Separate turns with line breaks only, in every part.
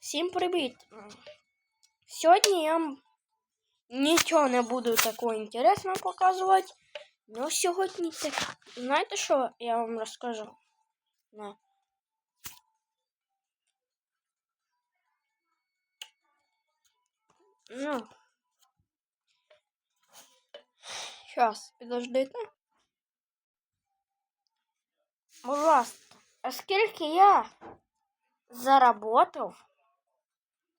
Всім привіт! Сьогодні я вам нічого не буду такого інтересного показувати. Ну, сьогодні так. Знаєте, що я вам розкажу? На. Ну. Сейчас, подождите. Пожалуйста, а скільки я заработав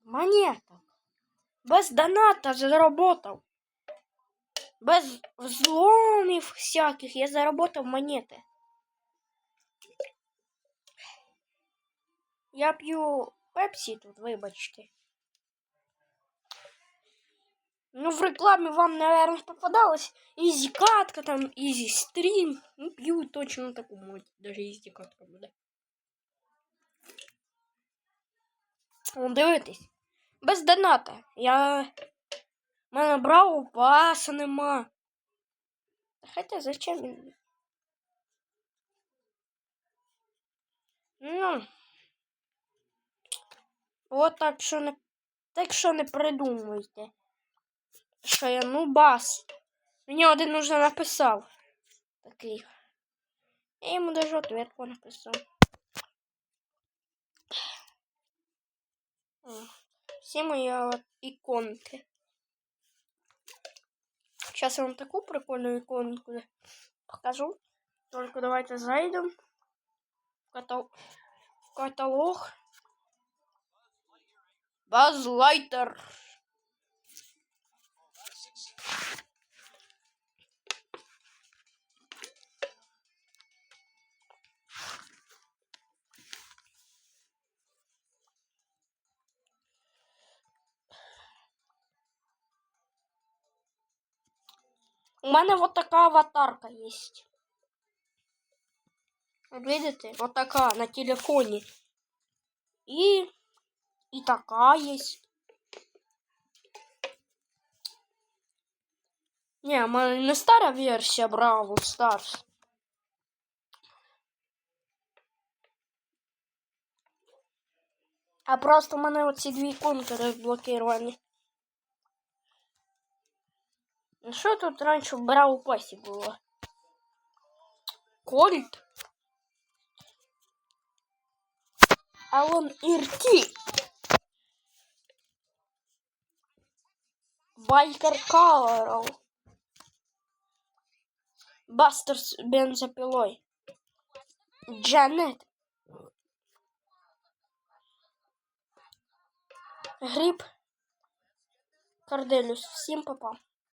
монеток? Без доната заработав. Без взломів всяких я заработав монети. Я п'ю пепсі тут, вибачте. Ну, в рекламі вам, наверное, попадалось Easy катка, там Easy стрім. Ну, п'ю точно таку муть. Даже Easy катка буде. О, дивитесь. Без доната. Я. Мене брав паса нема. Хотя зачем він? Ну. От так що не. Так що не придумуйте. Що я ну бас. Мені один уже написав. Такий. Я йому даже ответку написав. Всі мої от іконки. Сейчас я вам таку прикольну іконку покажу. Только давайте зайдем в, катал... в каталог. Базлайтер. У мене вот така аватарка есть. Вот видите? Вот такая на телефоне. И, и такая есть. Не, у мене не стара версія Бравл Старс. А просто у мене оці дві іконки розблокировані. Ну що тут раніше в Бравл Пасі було? Кольт? А вон Ірті. Байкер Калоров. Бастер с бензопилой. Джанет. Гриб. Корделюс. Всім попав.